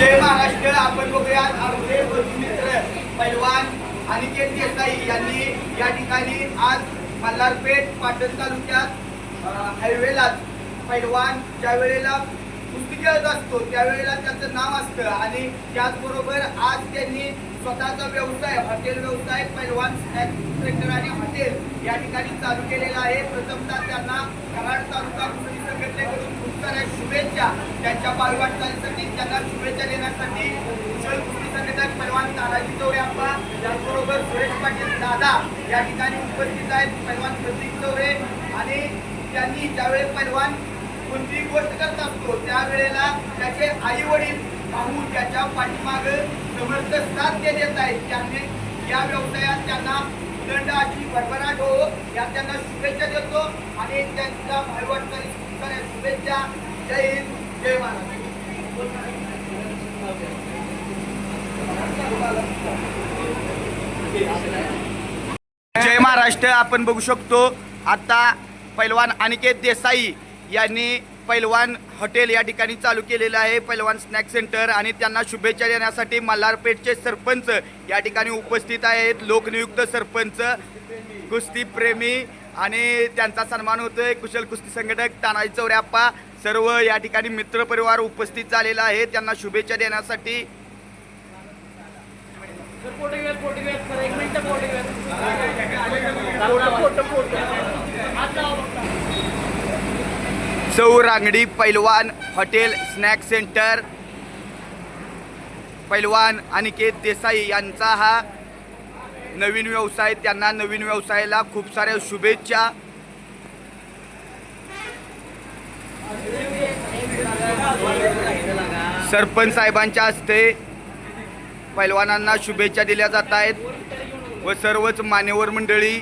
जय महाराष्ट्र. आपण बघूया आमचे मित्र पैलवान अनिकेत देसाई यांनी या ठिकाणी आज मल्हारपेठ पाटण तालुक्यात हायवेला हायवेलाच पैलवान ज्या वेळेला कुस्ती असतो. त्यावेळेला त्याचं नाव असतं. आणि त्याचबरोबर आज त्यांनी स्वतःचा व्यवसाय हॉटेल व्यवसाय पैलवान स्नॅक आणि हॉटेल या ठिकाणी चालू केलेला आहे. प्रथमतः त्यांना कराड तालुका कुस्ती संघटनेकडून खूप साऱ्या शुभेच्छा त्यांच्या बालवाटचालीसाठी त्यांना शुभेच्छा देण्यासाठी कुशल कुस्ती संघटक पैलवान तानाजी चौरे अप्पा त्याचबरोबर सुरेश पाटील दादा या ठिकाणी उपस्थित आहेत. पैलवान प्रतीक चौरे आणि त्यांनी ज्यावेळेस पैलवान कोणतीही गोष्ट करत असतो त्यावेळेला त्याचे आई वडील भाऊ त्याच्या पाठीमाग समर्थ साथ देत आहेत. त्याने या व्यवसायात त्यांना दंड अशी भरभराट हो या त्यांना शुभेच्छा देतो आणि त्यांचा भाईवाटचाली शुभेच्छा. जय हिंद. जय महाराष्ट्र. जय महाराष्ट्र. आपण बघू शकतो आता पैलवान अनिकेत देसाई यांनी पैलवान हॉटेल या ठिकाणी चालू केलेलं आहे. पैलवान स्नॅक सेंटर आणि त्यांना शुभेच्छा देण्यासाठी मल्हारपेठचे सरपंच या ठिकाणी उपस्थित आहेत. लोकनियुक्त सरपंच कुस्तीप्रेमी आणि त्यांचा सन्मान होतोय. कुशल कुस्ती संघटक तानाजी चौऱ्याप्पा सर्व या ठिकाणी मित्रपरिवार उपस्थित झालेला आहे. त्यांना शुभेच्छा देण्यासाठी चौरांगडी रांगडी पैलवान हॉटेल स्नॅक सेंटर. पैलवान अनिकेत देसाई यांचा हा नवीन व्यवसाय त्यांना नवीन व्यवसायाला खूप साऱ्या शुभेच्छा. सरपंच साहेबांच्या हस्ते पैलवानांना शुभेच्छा दिल्या जात आहेत व सर्वच मान्यवर मंडळी